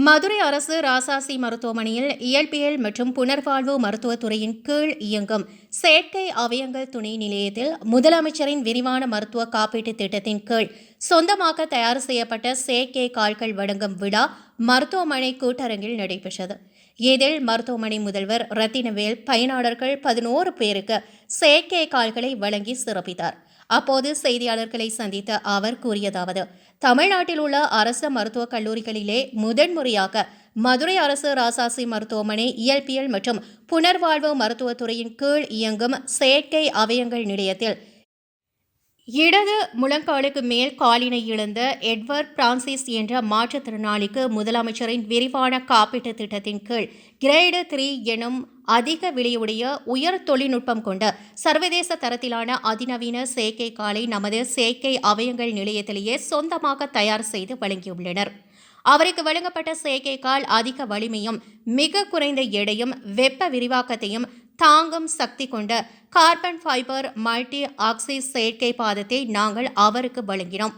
மதுரை அரசு ராசாசி மருத்துவமனையில் இயற்பியல் மற்றும் புனர்வாழ்வு மருத்துவத்துறையின் கீழ் இயங்கும் செயற்கை அவயங்கள் துணை நிலையத்தில் முதலமைச்சரின் விரிவான மருத்துவ காப்பீட்டுத் திட்டத்தின் கீழ் சொந்தமாக தயார் செய்யப்பட்ட செயற்கை கால்கள் வழங்கும் விழா மருத்துவமனை கூட்டரங்கில் நடைபெற்றது. இதில் மருத்துவமனை முதல்வர் ரத்தினவேல் பயனாளர்கள் பதினோரு பேருக்கு செயற்கை கால்களை வழங்கி சிறப்பித்தார். அப்போது செய்தியாளர்களை சந்தித்த அவர் கூறியதாவது தமிழ்நாட்டில் உள்ள அரசு மருத்துவக் கல்லூரிகளிலே முதன்முறையாக மதுரை அரசு ராசாசி மருத்துவமனை இயற்பியல் மற்றும் புனர்வாழ்வு மருத்துவத்துறையின் கீழ் இயங்கும் செயற்கை அவயங்கள் நிலையத்தில் இடது முழங்காலுக்கு மேல் காலினை இழந்த எட்வர்ட் பிரான்சிஸ் என்ற மாற்றுத்திறனாளிக்கு முதலமைச்சரின் விரிவான காப்பீட்டுத் திட்டத்தின் கீழ் கிரேடு த்ரீ எனும் அதிக விலையுடைய உயர் தொழில்நுட்பம் கொண்ட சர்வதேச தரத்திலான அதிநவீன செயற்கை காலை நமது செயற்கை அவயங்கள் நிலையத்திலேயே சொந்தமாக தயார் செய்து வழங்கியுள்ளனர். அவருக்கு வழங்கப்பட்ட செயற்கைக்கால் அதிக வலிமையும் மிக குறைந்த எடையும் வெப்ப விரிவாக்கத்தையும் தாங்கும் சக்தி கொண்ட கார்பன் ஃபைபர் மல்டி ஆக்சைஸ் செயற்கை பாதத்தை நாங்கள் அவருக்கு வழங்கினோம்.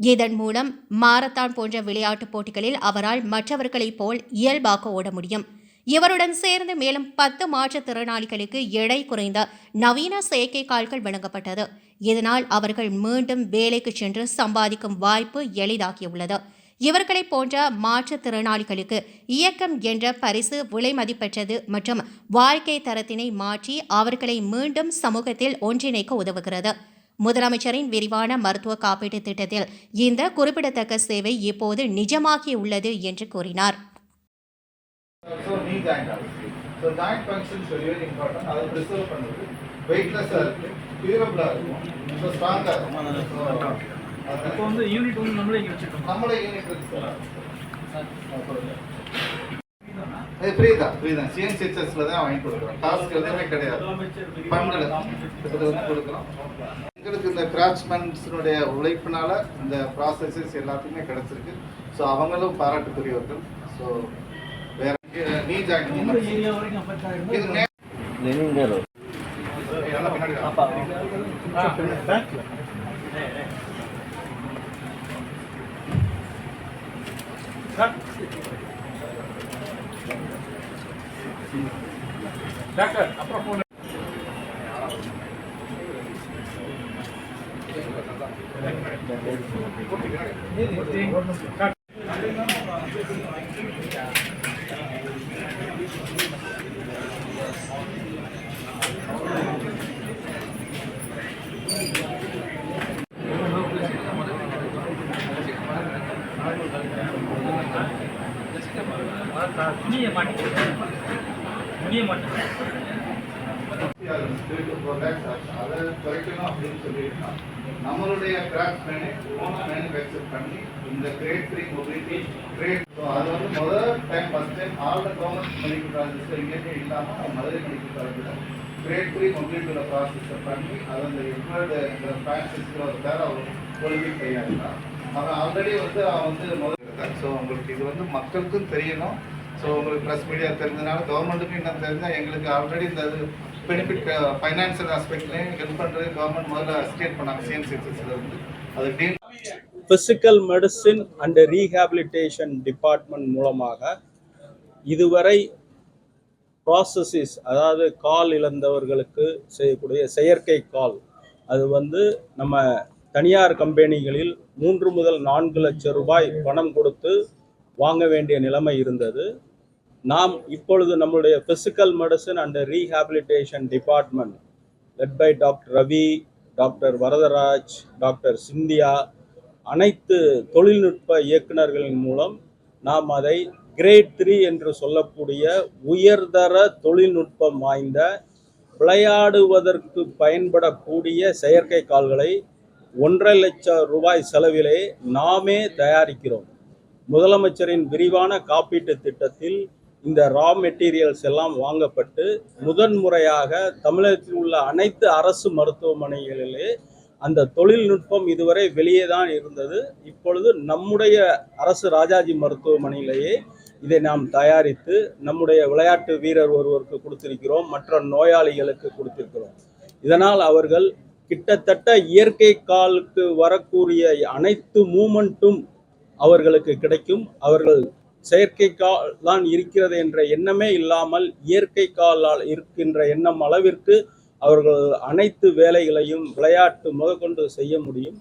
இதன் மூலம் மாரத்தான் போன்ற விளையாட்டுப் போட்டிகளில் அவரால் மற்றவர்களைப் போல் இயல்பாக ஓட முடியும். இவருடன் சேர்ந்து மேலும் பத்து மாற்றுத்திறனாளிகளுக்கு எடை குறைந்த நவீன செயற்கை கால்கள் வழங்கப்பட்டது. இதனால் அவர்கள் மீண்டும் வேலைக்கு சென்று சம்பாதிக்கும் வாய்ப்பு எளிதாகியுள்ளது. இவர்களைப் போன்ற மாற்றுத்திறனாளிகளுக்கு இயக்கம் என்ற பரிசு விலை மதிப்பற்றது மற்றும் வாழ்க்கை தரத்தினை மாற்றி அவர்களை மீண்டும் சமூகத்தில் ஒன்றிணைக்க உதவுகிறது. முதலமைச்சரின் விரிவான மருத்துவ காப்பீட்டுத் திட்டத்தில் இந்த குறிப்பிடத்தக்க சேவை இப்போது நிஜமாகியுள்ளது என்று கூறினார். ஸோ நீ ஜாயிண்ட் ஆகுது so joint functions very very important அதை ப்ரிசர்வ் பண்ணுறது வெயிட்லெஸ்ஸாக இருக்குது டியூரபிளாக இருக்கும். ஸோ ஸ்ட்ராங்காக இருக்கும். இப்போ வந்து யூனிட் வந்து நம்மளே இங்கே வச்சுருக்கோம். நம்மளே யூனிட் இருக்கு சார் இது ஃப்ரீ தான் சிஎன்சிஹெச்எஸ்ல வாங்கி கொடுக்குறோம். டாஸ்க் எதுவுமே கிடையாது. பண்கள் இது வந்து கொடுக்குறோம். எங்களுக்கு இந்த கிராஃப்ட்ஸ்மேன்ஸினுடைய உழைப்பினால இந்த ப்ராசஸஸ் எல்லாத்துக்குமே கிடைச்சிருக்கு. ஸோ அவங்களும் பாராட்டுக்குரியவர்கள். ஸோ வேற நீ ஜாயின் இது இதெல்லாம் பின்னாடி வா. டாக்டர் அப்புறம் ஃபோன் முடிய மாட்டேங்குது முடிய மாட்டேங்குது அதை குறைக்கணும் அப்படின்னு சொல்லியிருக்கான் நம்மளுடைய கிராஃப்ட் மேனே ஓனாக மேனுஃபேக்சர் பண்ணி இந்த grade three mobility grade so அது வந்து முதல் time first time all government medical colleges எங்கேயுமே இல்லாமல் மதுரை மெடிக்கல் காலேஜில் கிரேட் த்ரீ மொபிலிட்டியோட ப்ராசஸை பண்ணி அது அந்த எவ்வளோ இந்த ஃபேன்சிஸ்கிற பேர் அவர் ஒலிம்பிக் கையாளுதான் அவன் ஆல்ரெடி வந்து அவன் வந்து முதல்ல ஸோ உங்களுக்கு இது வந்து மக்களுக்கும் தெரியணும். ஸோ உங்களுக்கு ப்ரெஸ் மீடியா தெரிஞ்சதுனால கவர்மெண்ட்டுக்கும் இன்னும் தெரிஞ்சால் எங்களுக்கு ஆல்ரெடி இந்த இது பெனிஃபிட் ஃபைனான்சியல் ஆஸ்பெக்ட்லேயும் ஹெல்ப் பண்ணுறது கவர்மெண்ட் முதல்ல ஸ்டேட் பண்ணாங்க சிஎன்சிஎஸ்எஸ்ல இருந்து. அது deal physical medicine and rehabilitation department மூலமாக இதுவரை ப்ராசஸிஸ் அதாவது கால் இழந்தவர்களுக்கு செய்யக்கூடிய செயற்கை கால் அது வந்து நம்ம தனியார் கம்பெனிகளில் மூன்று முதல் நான்கு லட்சம் ரூபாய் பணம் கொடுத்து வாங்க வேண்டிய நிலைமை இருந்தது. நாம் இப்பொழுது நம்மளுடைய physical medicine and rehabilitation department led by doctor Ravi doctor Varadaraj doctor Cynthia அனைத்து தொழில்நுட்ப இயக்குனர்களின் மூலம் நாம் அதை கிரேட் த்ரீ என்று சொல்லக்கூடிய உயர்தர தொழில்நுட்பம் வாய்ந்த விளையாடுவதற்கு பயன்படக்கூடிய செயற்கை கால்களை ஒன்றரை லட்சம் ரூபாய் செலவிலே நாமே தயாரிக்கிறோம். முதலமைச்சரின் விரிவான காப்பீட்டு திட்டத்தில் இந்த ரா மெட்டீரியல்ஸ் எல்லாம் வாங்கப்பட்டு முதன்முறையாக தமிழகத்தில் உள்ள அனைத்து அரசு மருத்துவமனைகளிலே அந்த தொழில்நுட்பம் இதுவரை வெளியே தான் இருந்தது. இப்பொழுது நம்முடைய அரசு ராஜாஜி மருத்துவமனையிலேயே இதை நாம் தயாரித்து நம்முடைய விளையாட்டு வீரர் ஒருவருக்கு கொடுத்திருக்கிறோம் மற்ற நோயாளிகளுக்கு கொடுத்திருக்கிறோம். இதனால் அவர்கள் கிட்டத்தட்ட இயற்கை காலுக்கு வரக்கூடிய அனைத்து மூமெண்ட்டும் அவர்களுக்கு கிடைக்கும். அவர்கள் செயற்கை கால் தான் இருக்கிறது என்ற எண்ணமே இல்லாமல் இயற்கை காலால் இருக்கின்ற எண்ணம் அளவிற்கு அவர்கள் அனைத்து வேலைகளையும் விளையாட்டு முதற்கொண்டு செய்ய முடியும்.